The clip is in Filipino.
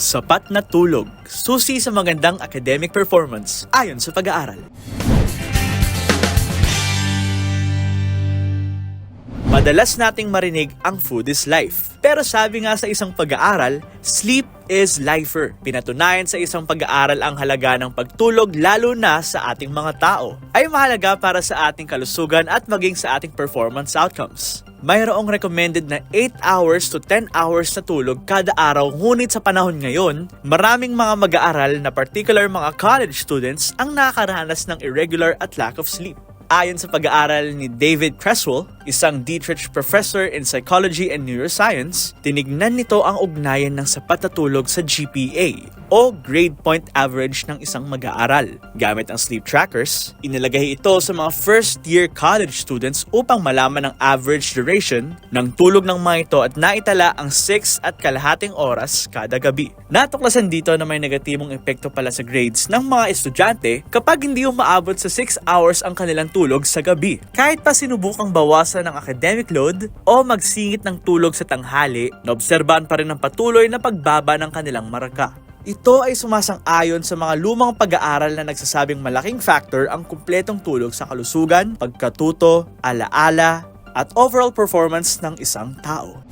Sapat na tulog, susi sa magandang academic performance ayon sa pag-aaral. Madalas nating marinig ang food is life. Pero sabi nga sa isang pag-aaral, sleep is lifer. Pinatunayan sa isang pag-aaral ang halaga ng pagtulog lalo na sa ating mga tao. Ay mahalaga para sa ating kalusugan at maging sa ating performance outcomes. Mayroong recommended na 8 hours to 10 hours na tulog kada araw ngunit sa panahon ngayon, maraming mga mag-aaral na particular mga college students ang nakakaranas ng irregular at lack of sleep. Ayon sa pag-aaral ni David Creswell, isang Dietrich Professor in Psychology and Neuroscience, tinignan nito ang ugnayan ng sapat na tulog sa GPA o grade point average ng isang mag-aaral. Gamit ang sleep trackers, inilagay ito sa mga first-year college students upang malaman ang average duration ng tulog ng mga ito at naitala ang 6 at kalahating oras kada gabi. Natuklasan dito na may negatibong epekto pala sa grades ng mga estudyante kapag hindi umaabot sa 6 hours ang kanilang tulog sa gabi. Kahit pa sinubukang bawasan ng academic load o magsingit ng tulog sa tanghali, naobserbahan pa rin ang patuloy na pagbaba ng kanilang marka. Ito ay sumasang-ayon sa mga lumang pag-aaral na nagsasabing malaking factor ang kumpletong tulog sa kalusugan, pagkatuto, alaala, at overall performance ng isang tao.